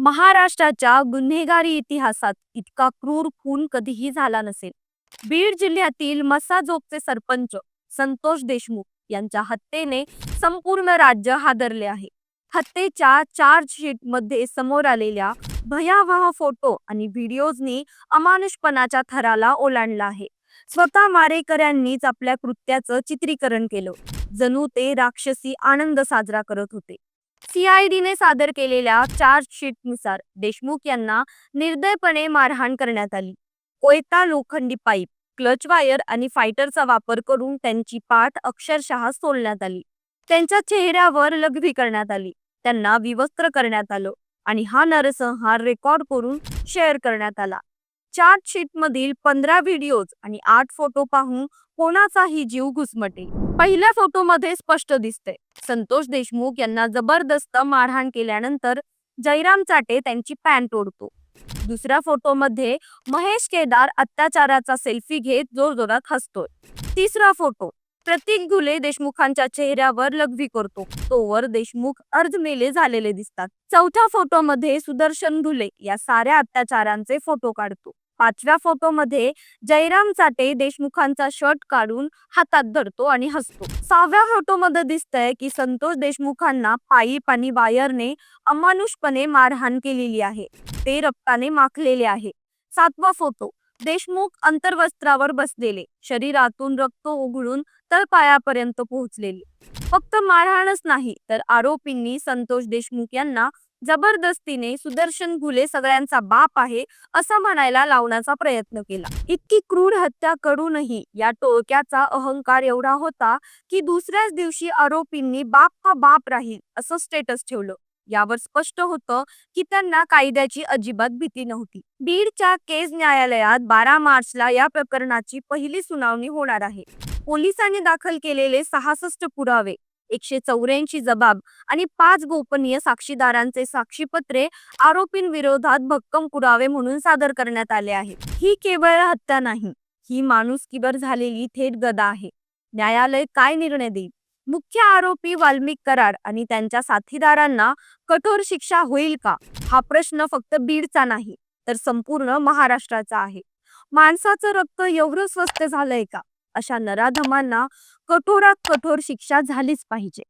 महाराष्ट्राच्या गुन्हेगारी इतिहासात इतका क्रूर खून कधीही झाला नसेल. बीड जिल्ह्यातील मसाजोगचे सरपंच संतोष देशमुख यांच्या हत्येने संपूर्ण राज्य हादरले आहे. हत्येच्या चार्जशीटमध्ये समोर आलेल्या भयावह फोटो आणि व्हिडिओजनी अमानुषपणाच्या थराला ओलांडला आहे. स्वतः मारेकऱ्यांनीच आपल्या कृत्याचं चित्रीकरण केलं. जणू ते राक्षसी आनंद साजरा करत होते. सीआयडीने सादर केलेल्या चार्जशीटनुसार देशमुख यांना निर्दयपणे मारहाण करण्यात आली. कोयता लोखंडी पाईप क्लच वायर आणि फायटरचा वापर करून त्यांची पाठ अक्षरशः सोलण्यात आली. त्यांच्या चेहऱ्यावर लघवी करण्यात आली. त्यांना विवस्त्र करण्यात आलं आणि हा नरसंहार रेकॉर्ड करून शेअर करण्यात आला. चार्जशीट मधील पंधरा व्हिडिओज आणि आठ फोटो पाहून कोणाचाही जीव घुसमटेल पहिल्या फोटोमध्ये स्पष्ट दिसते संतोष देशमुख यांना जबरदस्त मारहाण केल्यानंतर जयराम चाटे त्यांची पॅन्ट ओढतो. दुसऱ्या फोटोमध्ये महेश केदार अत्याचाराचा सेल्फी घेत जोरजोरात हसतोय. तिसरा फोटो प्रतीक घुले देशमुखांच्या चेहऱ्यावर लघवी करतो. तोवर देशमुख अर्धमेले झालेले दिसतात. चौथ्या फोटोमध्ये सुदर्शन घुले या साऱ्या अत्याचारांचे फोटो काढतो. पाचव्या फोटोमध्ये जयराम चाटे देशमुखांचा शर्ट काढून हातात धरतो आणि हसतो. सहाव्या फोटोमध्ये दिसतंय की संतोष देशमुखांना पाईप आणि वायरने अमानुषपणे मारहाण केलेली आहे. ते रक्ताने माखलेले आहे. सातवा फोटो देशमुख अंतर्वस्त्रावर बसलेले. शरीरातून रक्त उघडून तळपायापर्यंत पोहोचलेले. फक्त मारहाणच नाही तर आरोपींनी संतोष देशमुख यांना जबरदस्तीने सुदर्शन घुले सगळ्यांचा बाप आहे असं म्हणायला लावण्याचा प्रयत्न केला. इतकी क्रूर हत्या करूनही या टोळक्याचा अहंकार एवढा होता की दुसऱ्याच दिवशी आरोपींनी बाप हा बाप राहील असं स्टेटस ठेवलं. यावर स्पष्ट होतं की त्यांना कायद्याची अजिबात भीती नव्हती. बीडच्या केज न्यायालयात बारा मार्चला या प्रकरणाची पहिली सुनावणी होणार आहे. पोलिसांनी दाखल केलेले सहासष्ट पुरावे एकशे चौऱ्याऐंशी जबाब आणि पाच गोपनीय साक्षीदारांचे साक्षीपत्रे आरोपींविरोधात भक्कम पुरावे म्हणून सादर करण्यात आले आहेत. ही केवळ हत्या नाही ही माणुसकीवर झालेली थेट गदा आहे. न्यायालय काय निर्णय देईल? मुख्य आरोपी वाल्मिक कराड आणि त्यांच्या साथीदारांना कठोर शिक्षा होईल का? हा प्रश्न फक्त बीडचा नाही तर संपूर्ण महाराष्ट्राचा आहे. माणसाचं रक्त एवढं स्वस्त झालंय का? अशा नराधमांना कठोरात कठोर शिक्षा झालीच पाहिजे.